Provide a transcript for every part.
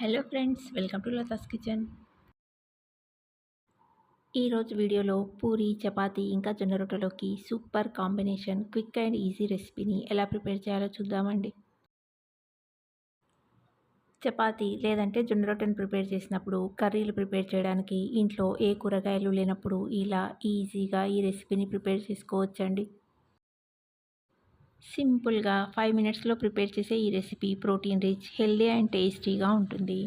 Hello friends welcome to Latha's kitchen. ఈరోజు వీడియోలో పూరి చపాతీ ఇంకా జొన్న రొట్టెలోకి super combination quick and easy రెసిపీని ఎలా ప్రిపేర్ చేయాలో చూద్దామండి. చపాతీ లేదంటే జొన్న రొట్టెను ప్రిపేర్ చేసినప్పుడు కర్రీలు ప్రిపేర్ చేయడానికి ఇంట్లో ఏ కూరగాయలు లేనప్పుడు ఇలా ఈజీగా ఈ రెసిపీని ప్రిపేర్ చేసుకోవచ్చండి. సింపుల్గా ఫైవ్ మినిట్స్లో ప్రిపేర్ చేసే ఈ recipe protein rich healthy and టేస్టీగా ఉంటుంది.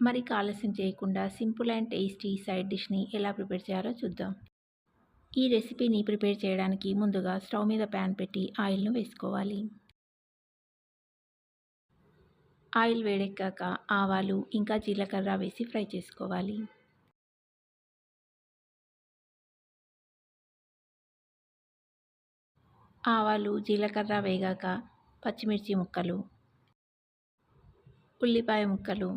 మరి ఆలస్యం చేయకుండా సింపుల్ అండ్ టేస్టీ సైడ్ డిష్ని ఎలా ప్రిపేర్ చేయాలో చూద్దాం. ఈ రెసిపీని ప్రిపేర్ చేయడానికి ముందుగా స్టవ్ మీద ప్యాన్ పెట్టి ఆయిల్ను వేసుకోవాలి. ఆయిల్ వేడెక్కాక ఆవాలు ఇంకా జీలకర్ర వేసి ఫ్రై చేసుకోవాలి. ఆవాలు జీలకర్ర వేగాక పచ్చిమిర్చి ముక్కలు ఉల్లిపాయ ముక్కలు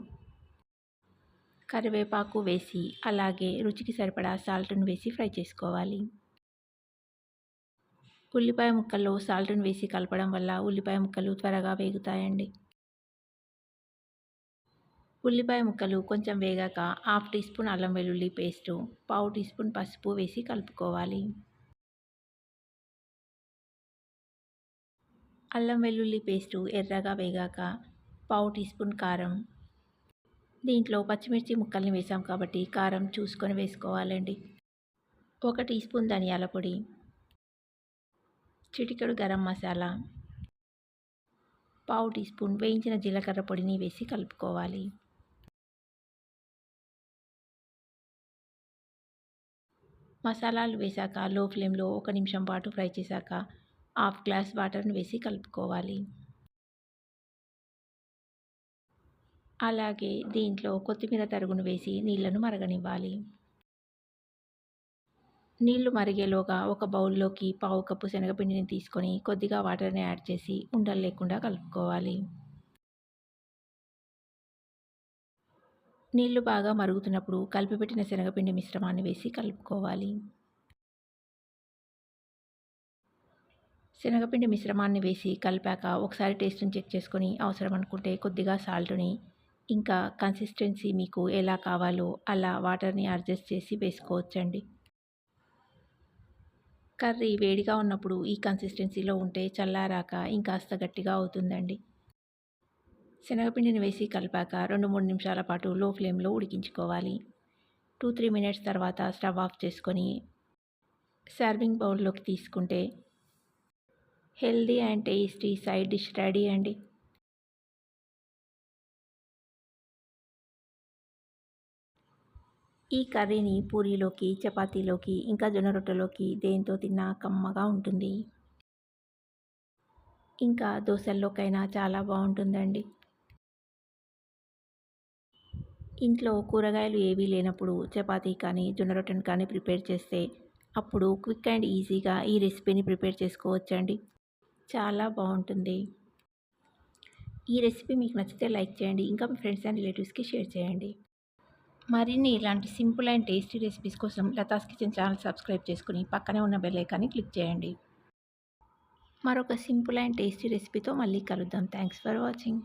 కరివేపాకు వేసి అలాగే రుచికి సరిపడా సాల్ట్ను వేసి ఫ్రై చేసుకోవాలి. ఉల్లిపాయ ముక్కల్లో సాల్ట్ను వేసి కలపడం వల్ల ఉల్లిపాయ ముక్కలు త్వరగా వేగుతాయండి. ఉల్లిపాయ ముక్కలు కొంచెం వేగాక హాఫ్ టీ స్పూన్ అల్లం వెల్లుల్లి పేస్టు పావు టీ స్పూన్ పసుపు వేసి కలుపుకోవాలి. అల్లం వెల్లుల్లి పేస్టు ఎర్రగా వేగాక పావు టీ స్పూన్ కారం. దీంట్లో పచ్చిమిర్చి ముక్కల్ని వేసాం కాబట్టి కారం చూసుకొని వేసుకోవాలండి. ఒక టీ స్పూన్ ధనియాల పొడి. చిటికెడు గరం మసాలా. పావు టీ స్పూన్ వేయించిన జీలకర్ర పొడిని వేసి కలుపుకోవాలి. మసాలాలు వేశాక లో ఫ్లేమ్లో ఒక నిమిషం పాటు ఫ్రై చేశాక హాఫ్ గ్లాస్ వాటర్ని వేసి కలుపుకోవాలి. అలాగే దీంట్లో కొత్తిమీర తరుగును వేసి నీళ్ళను మరగనివ్వాలి. నీళ్ళు మరిగేలోగా ఒక బౌల్లోకి పావు కప్పు శనగపిండిని తీసుకొని కొద్దిగా వాటర్ని యాడ్ చేసి ఉండలు లేకుండా కలుపుకోవాలి. నీళ్ళు బాగా మరుగుతున్నప్పుడు కలిపిపెట్టిన శనగపిండి మిశ్రమాన్ని వేసి కలుపుకోవాలి. శనగపిండి మిశ్రమాన్ని వేసి కలిపాక ఒకసారి టేస్ట్ని చెక్ చేసుకొని అవసరం అనుకుంటే కొద్దిగా సాల్ట్ని ఇంకా కన్సిస్టెన్సీ మీకు ఎలా కావాలో అలా వాటర్ని అడ్జస్ట్ చేసి వేసుకోవచ్చండి. కర్రీ వేడిగా ఉన్నప్పుడు ఈ కన్సిస్టెన్సీలో ఉంటే చల్లారాక ఇంకాస్త గట్టిగా అవుతుందండి. శనగపిండిని వేసి కలిపాక రెండు మూడు నిమిషాల పాటు లో ఫ్లేమ్లో ఉడికించుకోవాలి. టూ త్రీ మినిట్స్ తర్వాత స్టవ్ ఆఫ్ చేసుకొని సర్వింగ్ బౌల్లోకి తీసుకుంటే healthy and tasty side dish ready అండి. ఈ కర్రీని పూరీలోకి చపాతీలోకి ఇంకా జొన్న రొట్టెలోకి దేంతో తిన్నా కమ్మగా ఉంటుంది. ఇంకా దోశల్లోకైనా చాలా బాగుంటుందండి. ఇంట్లో కూరగాయలు ఏవీ లేనప్పుడు చపాతీ కానీ జొన్న రొట్టెను కానీ ప్రిపేర్ చేస్తే అప్పుడు క్విక్ అండ్ ఈజీగా ఈ రెసిపీని ప్రిపేర్ చేసుకోవచ్చండి. చాలా బాగుంటుంది. ఈ రెసిపీ మీకు నచ్చితే లైక్ చేయండి ఇంకా మీ ఫ్రెండ్స్ అండ్ రిలేటివ్స్కి షేర్ చేయండి. మరిన్ని ఇలాంటి సింపుల్ అండ్ టేస్టీ రెసిపీస్ కోసం లతాస్ కిచెన్ ఛానల్ సబ్స్క్రైబ్ చేసుకుని పక్కనే ఉన్న బెల్ ఐకాన్ని క్లిక్ చేయండి. మరొక సింపుల్ అండ్ టేస్టీ రెసిపీతో మళ్ళీ కలుద్దాం. Thanks for watching.